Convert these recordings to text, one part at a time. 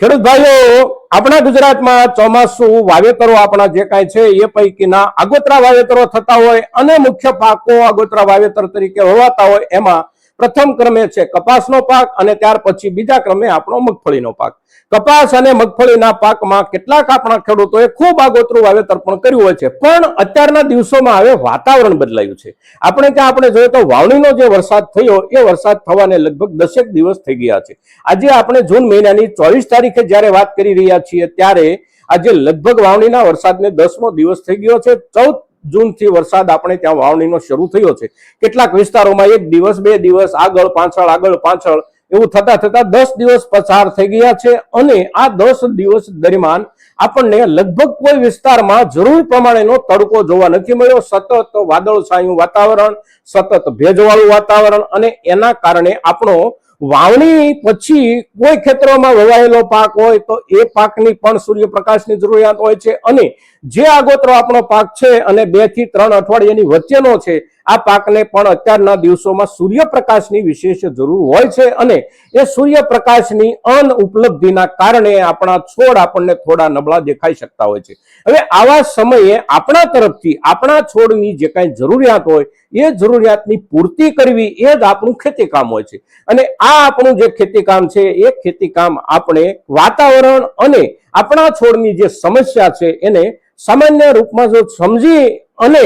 ખેડૂત ભાઈઓ આપણા ગુજરાતમાં ચોમાસુ વાવેતરો આપણા જે કાંઈ છે એ પૈકીના આગોતરા વાવેતરો થતા હોય અને મુખ્ય પાકો આગોતરા વાવેતર તરીકે હોવાતા હોય એમાં પ્રથમ ક્રમે છે કપાસનો પાક અને ત્યાર પછી બીજા ક્રમે આપણો મગફળીનો પાક. કપાસ અને મગફળીના પાકમાં કેટલાક આપણા ખેડૂતોએ ખૂબ આગોતરું વાવેતર પણ કર્યું હોય છે, પણ અત્યારના દિવસોમાં હવે વાતાવરણ બદલાયું છે. આપણે ત્યાં આપણે જોઈએ તો વાવણીનો જે વરસાદ થયો, એ વરસાદ થવાને લગભગ દસેક દિવસ થઈ ગયા છે. આજે આપણે જૂન મહિનાની ચોવીસ તારીખે જ્યારે વાત કરી રહ્યા છીએ, ત્યારે આજે લગભગ વાવણીના વરસાદને દસમો દિવસ થઈ ગયો છે. ચૌદ જૂનથી વરસાદ આપણે ત્યાં વાવણીનો શરૂ થયો છે. કેટલાક વિસ્તારોમાં એક દિવસ, બે દિવસ, આગળ, પાછળ આગળ, પાછળ એવું થતા થતા દસ દિવસ પસાર થઈ ગયા છે અને આ દસ દિવસ દરમિયાન આપણને લગભગ કોઈ વિસ્તારમાં જરૂર પ્રમાણેનો તડકો જોવા નથી મળ્યો. સતત વાદળછાયું વાતાવરણ, સતત ભેજવાળું વાતાવરણ અને એના કારણે આપણો વાવણી પછી કોઈ ખેતરોમાં વવાયેલો પાક હોય તો એ પાકની પણ સૂર્યપ્રકાશની જરૂરિયાત હોય છે. અને જે આગોતરો આપણો પાક છે અને બેથી ત્રણ અઠવાડિયાની વચ્ચેનો છે આ પાકને પણ અત્યારના દિવસોમાં સૂર્યપ્રકાશની વિશેષ જરૂર હોય છે અને એ સૂર્યપ્રકાશની અન ઉપલબ્ધિના કારણે આપણા છોડ આપણને થોડા નબળા દેખાઈ શકતા હોય છે. હવે આવા સમયે આપણા તરફથી આપણા છોડની જે કાંઈ જરૂરિયાત હોય, એ જરૂરિયાતની પૂર્તિ કરવી એ જ આપણું ખેતી કામ હોય છે. અને આ આપણું જે ખેતી કામ છે, એ ખેતી કામ આપણે વાતાવરણ અને આપણા છોડની જે સમસ્યા છે, એને સામાન્ય રૂપમાં જો સમજી અને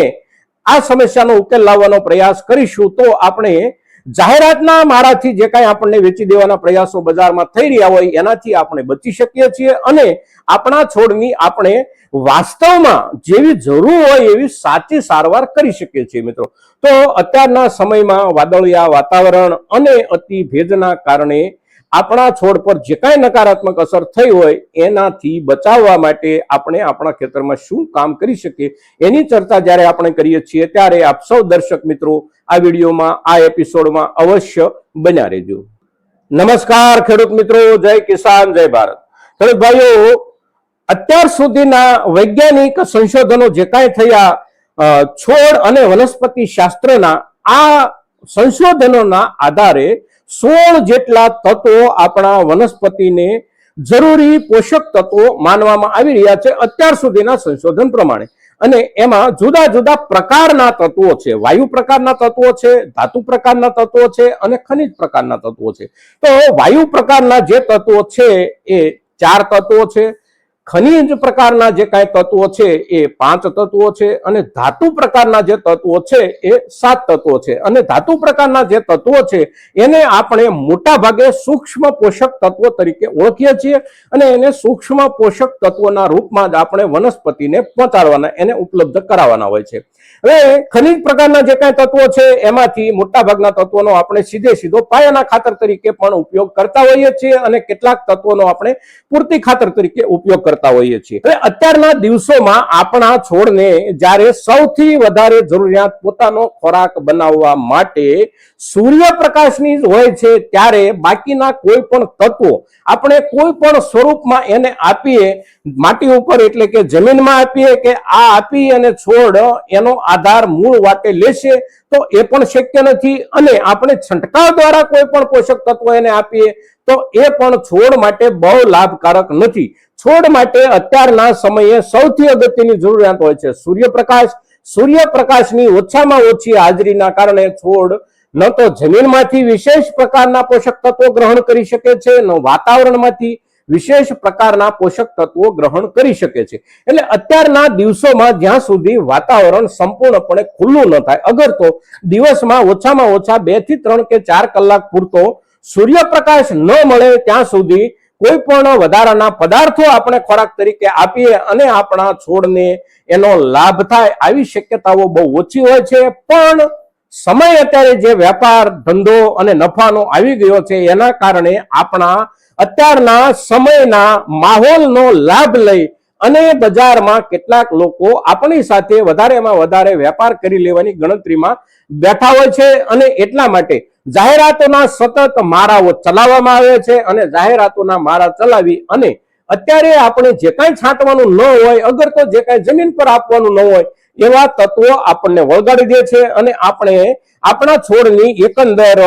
આ સમસ્યાનો ઉકેલ લાવવાનો પ્રયાસ કરીશું તો આપણે જાહેરાતના મારાથી જે કાંઈ આપણને વેચી દેવાના પ્રયાસો બજારમાં થઈ રહ્યા હોય એનાથી આપણે બચી શકીએ છીએ અને આપણા છોડની આપણે વાસ્તવમાં જેવી જરૂર હોય એવી સાચી સારવાર કરી શકીએ છીએ મિત્રો. તો અત્યારના સમયમાં વાદળિયા વાતાવરણ અને અતિ ભેજના કારણે આપણા છોડ પર જે કાંઈ નકારાત્મક અસર થઈ હોય, એનાથી બચાવવા માટે આપણે આપણા ખેતરમાં શું કામ કરી શકીએ? એની ચર્ચા જ્યારે આપણે કરીએ છીએ, ત્યારે આપ સૌ દર્શક મિત્રો આ વિડીયોમાં, આ એપિસોડમાં અવશ્ય બન્યા રહેજો. નમસ્કાર ખેડૂત મિત્રો, જય કિસાન, જય ભારત. ખેડૂત ભાઈઓ, અત્યાર સુધીના વૈજ્ઞાનિક સંશોધનો જે કાંઈ થયા છોડ અને વનસ્પતિ શાસ્ત્રના આ સંશોધનોના આધારે સોળ જેટલા તત્વો આપણા વનસ્પતિને જરૂરી પોષક તત્વો માનવામાં આવી રહ્યા છે અત્યાર સુધીના સંશોધન પ્રમાણે. અને એમાં જુદા જુદા પ્રકારના તત્વો છે. વાયુ પ્રકારના તત્વો છે, ધાતુ પ્રકારના તત્વો છે અને ખનિજ પ્રકારના તત્વો છે. તો વાયુ પ્રકારના જે તત્વો છે એ ચાર તત્વો છે. ખનિજ પ્રકારના જે કાંઈ તત્વો છે એ પાંચ તત્વો છે અને ધાતુ પ્રકારના જે તત્વો છે એ સાત તત્વો છે. અને ધાતુ પ્રકારના જે તત્વો છે એને આપણે મોટા ભાગે સૂક્ષ્મ પોષક તત્વો તરીકે ઓળખીએ છીએ અને એને સૂક્ષ્મ પોષક તત્વોના રૂપમાં જ આપણે વનસ્પતિને પહોંચાડવાના, એને ઉપલબ્ધ કરાવવાના હોય છે. હવે ખનિજ પ્રકારના જે કાંઈ તત્વો છે, એમાંથી મોટા ભાગના તત્વોનો આપણે સીધે સીધો પાયાના ખાતર તરીકે પણ ઉપયોગ કરતા હોઈએ છીએ અને કેટલાક તત્વોનો આપણે પૂરતી ખાતર તરીકે ઉપયોગ કરતા હોઈએ છીએ. હવે અત્યારના દિવસોમાં આપણા છોડને જ્યારે સૌથી વધારે જરૂરિયાત પોતાનો ખોરાક બનાવવા માટે સૂર્યપ્રકાશની જ હોય છે, ત્યારે બાકીના કોઈ પણ તત્વો આપણે કોઈ પણ સ્વરૂપમાં એને આપીએ, માટી ઉપર એટલે કે જમીનમાં આપીએ કે આ આપી અને છોડ એનો આધાર મૂળ વાટે લેશે તો એ પણ શક્ય નથી. અને આપણે છંટકાવ દ્વારા કોઈ પણ પોષક તત્વો એને આપીએ તો એ પણ છોડ માટે બહુ લાભકારક નથી. છોડ માટે અત્યારના સમયે સૌથી અગત્યની જરૂરિયાત હોય છે સૂર્યપ્રકાશ. સૂર્યપ્રકાશની ઓછામાં ઓછી હાજરીના કારણે છોડ ન તો જમીનમાંથી વિશેષ પ્રકારના પોષક તત્વો ગ્રહણ કરી શકે છે, ન વાતાવરણમાંથી. વિશેષ પ્રકારના પોષક તત્વો ગ્રહણ કરી શકે છે. એટલે અત્યારના દિવસોમાં જ્યાં સુધી વાતાવરણ સંપૂર્ણપણે ખુલ્લું ન થાય, અગર તો દિવસમાં ઓછામાં ઓછા બેથી ત્રણ કે ચાર કલાક પૂરતો સૂર્યપ્રકાશ ન મળે, ત્યાં સુધી કોઈ પણ વધારાના પદાર્થો આપણે ખોરાક તરીકે આપીએ અને આપણા છોડને એનો લાભ થાય, આવી શક્યતાઓ બહુ ઓછી હોય છે. પણ સમય અત્યારે જે વેપાર, ધંધો અને નફાનો આવી ગયો છે, એના કારણે આપણા અત્યારના સમયના માહોલનો લાભ લઈ અને બજારમાં કેટલાક લોકો આપણી સાથે વધારેમાં વધારે વેપાર કરી લેવાની ગણતરીમાં બેઠા હોય છે અને એટલા માટે જાહેરાતોના સતત મારાઓ ચલાવવામાં આવે છે અને જાહેરાતોના મારા ચલાવી અને અત્યારે આપણે જે કાંઈ છાંટવાનું ન હોય, અગર તો જે કાંઈ જમીન પર આપવાનું ન હોય એવા તત્વો આપણને વળગાડી દે છે અને આપણે આપણા છોડની એકંદર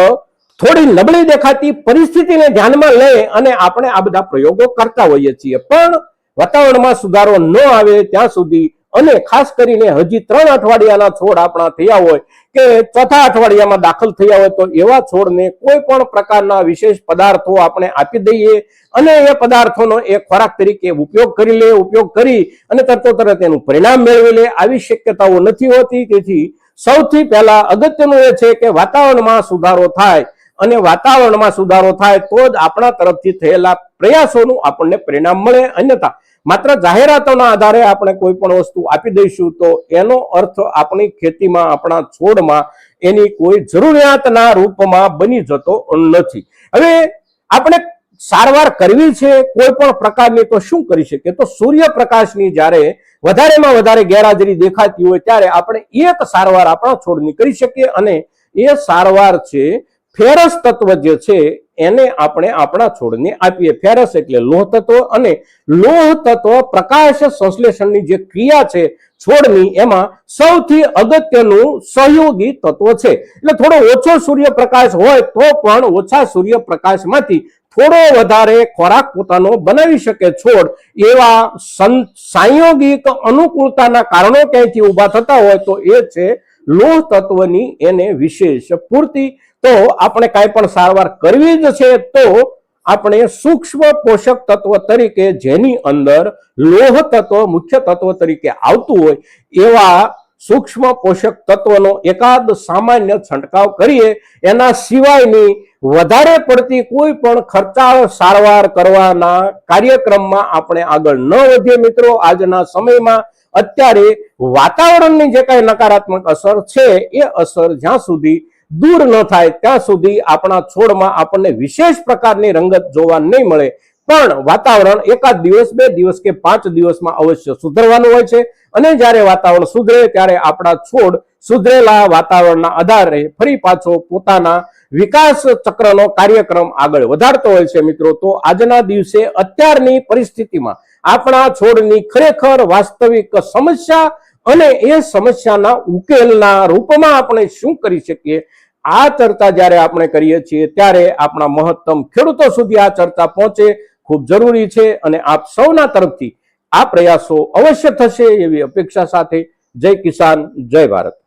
થોડી નબળી દેખાતી પરિસ્થિતિને ધ્યાનમાં લઈ અને આપણે આ બધા પ્રયોગો કરતા હોઈએ છીએ. પણ વાતાવરણમાં સુધારો ન આવે ત્યાં સુધી અને ખાસ કરીને હજી ત્રણ અઠવાડિયાના છોડ આપણા થયા હોય કે ચોથા અઠવાડિયામાં દાખલ થયા હોય તો એવા છોડને કોઈ પણ પ્રકારના વિશેષ પદાર્થો આપણે આપી દઈએ અને એ પદાર્થોનો એ ખોરાક તરીકે ઉપયોગ કરી લે, ઉપયોગ કરી અને તરતો તરત એનું પરિણામ મેળવી લે. આવી શક્યતાઓ નથી હોતી. તેથી સૌથી પહેલા અગત્યનું એ છે કે વાતાવરણમાં સુધારો થાય. અને વાતાવરણમાં સુધારો થાય તો જ આપણા તરફથી થયેલા પ્રયાસોનું આપણને પરિણામ મળે અન્યથા. માત્ર જાહેરાતોના આધારે આપણે કોઈ પણ વસ્તુ આપી દઈશું તો એનો અર્થ આપણી ખેતીમાં, આપણા છોડમાં એની કોઈ જરૂરિયાતના રૂપમાં બની જતો નથી. હવે આપણે સારવાર કરવી છે કોઈ પણ પ્રકારની તો શું કરી શકીએ? તો સૂર્યપ્રકાશની જ્યારે વધારેમાં વધારે ગેરહાજરી દેખાતી હોય ત્યારે આપણે એક સારવાર આપણા છોડની કરી શકીએ અને એ સારવાર છે ફેરસ તત્વ જે છે, એને આપણે આપણા છોડને આપીએ. ફેરસ એટલે લોહ તત્વ અને લોહ તત્વ પ્રકાશ સંશ્લેષણની જે ક્રિયા છે છોડની, એમાં સૌથી અગત્યનું સહયોગી તત્વ છે. એટલે થોડો ઓછો સૂર્યપ્રકાશ હોય તો પણ ઓછા સૂર્યપ્રકાશમાંથી થોડો વધારે ખોરાક પોતાનો બનાવી શકે છોડ એવા સંયોગિક અનુકૂળતાના કારણો ક્યાંયથી ઊભા થતા હોય તો એ છે લોહ તત્વની એને વિશેષ પૂર્તિ તો આપણે કાંઈ પણ સારવાર કરવી જ છે તો આપણે સૂક્ષ્મ પોષક તત્વ તરીકે જેની અંદર લોહ તત્વ મુખ્ય તત્વ તરીકે આવતું હોય એવા સૂક્ષ્મ પોષક તત્વનો એકાદ સામાન્ય છંટકાવ કરીએ. એના સિવાયની વધારે પડતી કોઈ પણ ખર્ચાળ સારવાર કરવાના કાર્યક્રમમાં આપણે આગળ ન વધીએ મિત્રો. આજના સમયમાં અત્યારે વાતાવરણની જે કાંઈ નકારાત્મક અસર છે, એ અસર જ્યાં સુધી દૂર ન થાય, ત્યાં સુધી આપણા છોડમાં આપણને વિશેષ પ્રકારની રંગત જોવા નહીં મળે. પણ વાતાવરણ એકાદ દિવસ, બે દિવસ કે પાંચ દિવસમાં અવશ્ય સુધરવાનું હોય છે. અને જ્યારે વાતાવરણ સુધરે, ત્યારે આપણા છોડ સુધરેલા વાતાવરણના આધારે ફરી પાછો પોતાના વિકાસ ચક્રનો કાર્યક્રમ આગળ વધારતો હોય છે મિત્રો. તો આજના દિવસે અત્યારની પરિસ્થિતિમાં આપણા છોડની ખરેખર વાસ્તવિક સમસ્યા અને એ સમસ્યાના ઉકેલના રૂપમાં આપણે શું કરી શકીએ? આ ચર્ચા જ્યારે આપણે કરીએ છીએ, ત્યારે આપણા મહત્તમ ખેડૂતો સુધી આ ચર્ચા પહોંચે. ખૂબ જરૂરી છે અને આપ સૌના તરફથી આ પ્રયાસો અવશ્ય થશે એવી અપેક્ષા સાથે. જય કિસાન, જય ભારત.